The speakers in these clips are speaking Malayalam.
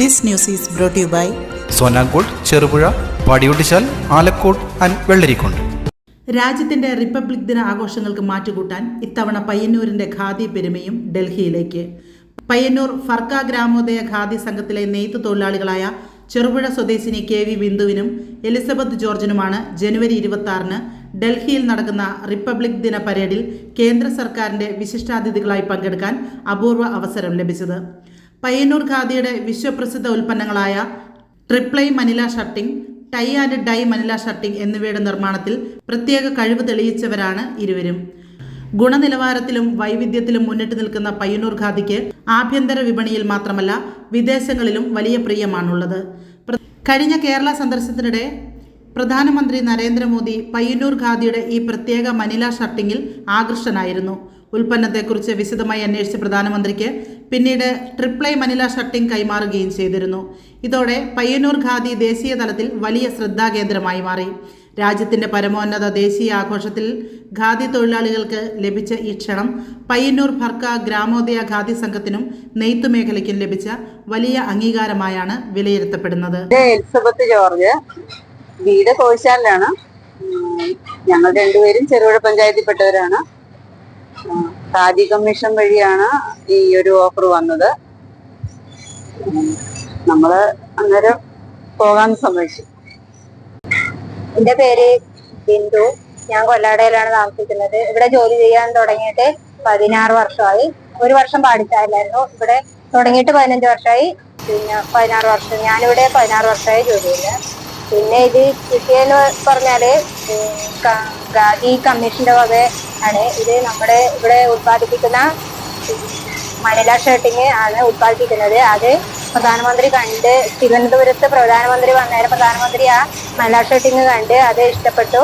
This news is brought you by Sonankod Cherupuzha Padiyottuchal Alakode and Vellarikundu രാജ്യത്തിന്റെ റിപ്പബ്ലിക് ദിന ആഘോഷങ്ങൾക്ക് മാറ്റുകൂട്ടാൻ ഇത്തവണ പയ്യന്നൂരിന്റെ ഖാദി പെരുമയും ഡൽഹിയിലേക്ക്. പയ്യന്നൂർ ഫർക്ക ഗ്രാമോദയ ഖാദി സംഘത്തിലെ നെയ്ത്ത് തൊഴിലാളികളായ ചെറുപുഴ സ്വദേശിനി കെ വി ബിന്ദുവിനും എലിസബത്ത് ജോർജിനുമാണ് ജനുവരി ഇരുപത്തി ആറിന് ഡൽഹിയിൽ നടക്കുന്ന റിപ്പബ്ലിക് ദിന പരേഡിൽ കേന്ദ്ര സർക്കാരിന്റെ വിശിഷ്ടാതിഥികളായി പങ്കെടുക്കാൻ അപൂർവ അവസരം ലഭിച്ചത്. പയ്യന്നൂർ ഖാദിയുടെ വിശ്വപ്രസിദ്ധ ഉൽപ്പന്നങ്ങളായ triply manila shirting tie and dye manila shirting എന്നിവയുടെ നിർമ്മാണത്തിൽ പ്രത്യേക കഴിവ് തെളിയിച്ചവരാണ് ഇരുവരും. ഗുണനിലവാരത്തിലും വൈവിധ്യത്തിലും മുന്നിട്ട് നിൽക്കുന്ന പയ്യന്നൂർ ഖാദിക്ക് ആഭ്യന്തര വിപണിയിൽ മാത്രമല്ല വിദേശങ്ങളിലും വലിയ പ്രിയമാണുള്ളത്. കഴിഞ്ഞ കേരള സന്ദർശനത്തിനിടെ പ്രധാനമന്ത്രി നരേന്ദ്രമോദി പയ്യന്നൂർ ഖാദിയുടെ ഈ പ്രത്യേക മനില ഷർട്ടിങ്ങിൽ ആകൃഷ്ടനായിരുന്നു. ഉൽപ്പന്നത്തെക്കുറിച്ച് വിശദമായി അന്വേഷിച്ച പ്രധാനമന്ത്രിക്ക് പിന്നീട് ട്രിപ്ലൈ മനില ഷർട്ടിംഗ് കൈമാറുകയും ചെയ്തിരുന്നു. ഇതോടെ പയ്യന്നൂർ ഖാദി ദേശീയ തലത്തിൽ വലിയ ശ്രദ്ധാകേന്ദ്രമായി മാറി. രാജ്യത്തിന്റെ പരമോന്നത ദേശീയ ആഘോഷത്തിൽ ഖാദി തൊഴിലാളികൾക്ക് ലഭിച്ച ഈ ക്ഷണം പയ്യന്നൂർ ഭർക്ക ഗ്രാമോദയ ഖാദി സംഘത്തിനും നെയ്ത്തു മേഖലയ്ക്കും ലഭിച്ച വലിയ അംഗീകാരമായാണ് വിലയിരുത്തപ്പെടുന്നത്. ജോർജ് വീട് കോഴിച്ചാലിലാണ് ഉം, ഞങ്ങൾ രണ്ടുപേരും ചെറുപുഴ പഞ്ചായത്തിൽപ്പെട്ടവരാണ്. ഖാദി കമ്മീഷൻ വഴിയാണ് ഈ ഒരു ഓഫർ വന്നത്. നമ്മൾ അന്നേരം പോകാൻ സമ്മതിച്ചു. എന്റെ പേര് ബിന്ദു. ഞാൻ കൊല്ലാടയിലാണ് താമസിക്കുന്നത്. ഇവിടെ ജോലി ചെയ്യാൻ തുടങ്ങിയിട്ട് പതിനാറ് വർഷമായി. ഒരു വർഷം പാടിച്ചാലായിരുന്നു ഇവിടെ തുടങ്ങിയിട്ട് പതിനഞ്ച് വർഷമായി. പിന്നെ പതിനാറ് വർഷം ഞാനിവിടെ പതിനാറ് വർഷമായി ജോലി ചെയ്യുന്നത് പിന്നെ ഇത് കിട്ടിയെന്ന് പറഞ്ഞാൽ ഖാദി കമ്മീഷന്റെ വക ആണ്. ഇത് നമ്മുടെ ഇവിടെ ഉത്പാദിപ്പിക്കുന്ന മണില ഷർട്ടിങ് ആണ് ഉത്പാദിപ്പിക്കുന്നത്. അത് പ്രധാനമന്ത്രി കണ്ട് തിരുവനന്തപുരത്ത് പ്രധാനമന്ത്രി വന്നേരം പ്രധാനമന്ത്രി ആ മല ഷർട്ടിങ് കണ്ട് അത് ഇഷ്ടപ്പെട്ടു.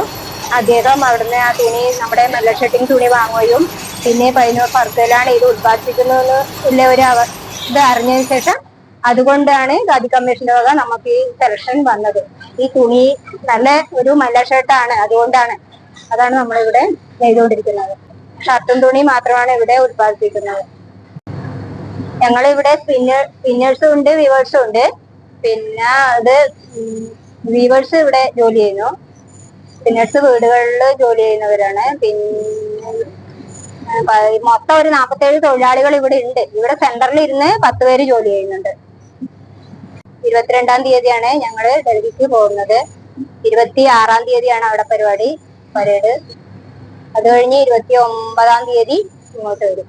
അദ്ദേഹം അവിടുന്ന് ആ തുണി നമ്മുടെ മല ഷർട്ടിങ് തുണി വാങ്ങുകയും പിന്നെ പതിനൂറ് പറത്തലാണ് ഇത് ഉത്പാദിപ്പിക്കുന്നതെന്ന് ഉള്ള ഒരു ഇത് അറിഞ്ഞതിന് ശേഷം അതുകൊണ്ടാണ് ഖാദി കമ്മീഷന്റെ വക നമുക്ക് ഈ സെലക്ഷൻ വന്നത്. ഈ തുണി നല്ല ഒരു മല ഷർട്ടാണ്. അതുകൊണ്ടാണ്. അതാണ് നമ്മളിവിടെ നെയ്തുകൊണ്ടിരിക്കുന്നത് ഷർട്ടും തുണി മാത്രമാണ് ഇവിടെ ഉത്പാദിപ്പിക്കുന്നത്. ഞങ്ങൾ ഇവിടെ സ്പിന്നേഴ്സും ഉണ്ട് വീവേഴ്സും ഉണ്ട്. പിന്നെ അത് വീവേഴ്സ് ഇവിടെ ജോലി ചെയ്യുന്നു. സ്പിന്നേഴ്സ് വീടുകളിൽ ജോലി ചെയ്യുന്നവരാണ്. പിന്നെ മൊത്തം ഒരു നാൽപ്പത്തേഴ് തൊഴിലാളികൾ ഇവിടെ ഉണ്ട്. ഇവിടെ സെന്ററിൽ ഇരുന്ന് പത്ത് പേര് ജോലി ചെയ്യുന്നുണ്ട്. ഇരുപത്തിരണ്ടാം തീയതിയാണ് ഞങ്ങൾ ഡൽഹിക്ക് പോകുന്നത്. ഇരുപത്തി ആറാം തീയതിയാണ് അവിടെ പരിപാടി പരേഡ്. അത് കഴിഞ്ഞ് ഇരുപത്തി ഒമ്പതാം തീയതി ഇങ്ങോട്ട് വരും.